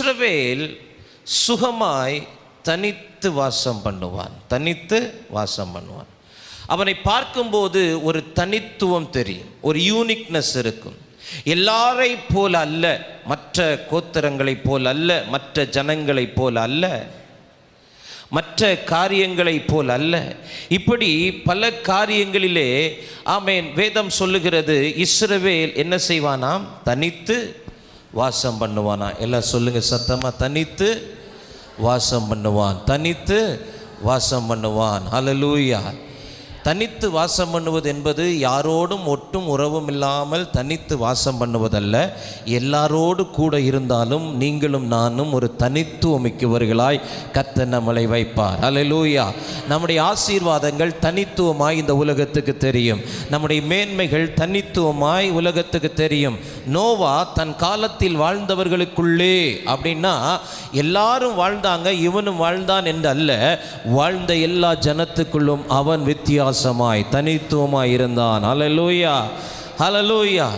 இஸ்ரவேல் சுகமாய் தனித்து வாசம் பண்ணுவான். தனித்து வாசம் பண்ணுவான். அவனை பார்க்கும்போது ஒரு தனித்துவம் தெரியும். ஒரு யூனிக்னஸ் இருக்கும். எல்லாரை போல் அல்ல மற்ற கோத்திரங்களைப் போல் அல்ல மற்ற ஜனங்களைப் போல் அல்ல மற்ற காரியங்களைப் போல் அல்ல. இப்படி பல காரியங்களிலே ஆமேன் வேதம் சொல்லுகிறது இஸ்ரவேல் என்ன செய்வானாம்? தனித்து வாசம் பண்ணுவானா? எல்லாம் சொல்லுங்க சத்தமாக தனித்து வாசம் பண்ணுவான். தனித்து வாசம் பண்ணுவான். ஹalleluya தனித்து வாசம் பண்ணுவது என்பது யாரோடும் ஒட்டும் உறவும் இல்லாமல் தனித்து வாசம் பண்ணுவதல்ல. எல்லாரோடு கூட இருந்தாலும் நீங்களும் நானும் ஒரு தனித்துவமிக்கவர்களாய் கத்த நம்மளை வைப்பார். அலலூயா நம்முடைய ஆசீர்வாதங்கள் தனித்துவமாய் இந்த உலகத்துக்கு தெரியும். நம்முடைய மேன்மைகள் தனித்துவமாய் உலகத்துக்கு தெரியும். நோவா தன் காலத்தில் வாழ்ந்தவர்களுக்குள்ளே அப்படின்னா எல்லாரும் வாழ்ந்தாங்க இவனும் வாழ்ந்தான் என்று அல்ல. வாழ்ந்த எல்லா ஜனத்துக்குள்ளும் அவன் வித்தியாசமாய் தனித்துவமாய் இருந்தான். அலலூயா அலலூயா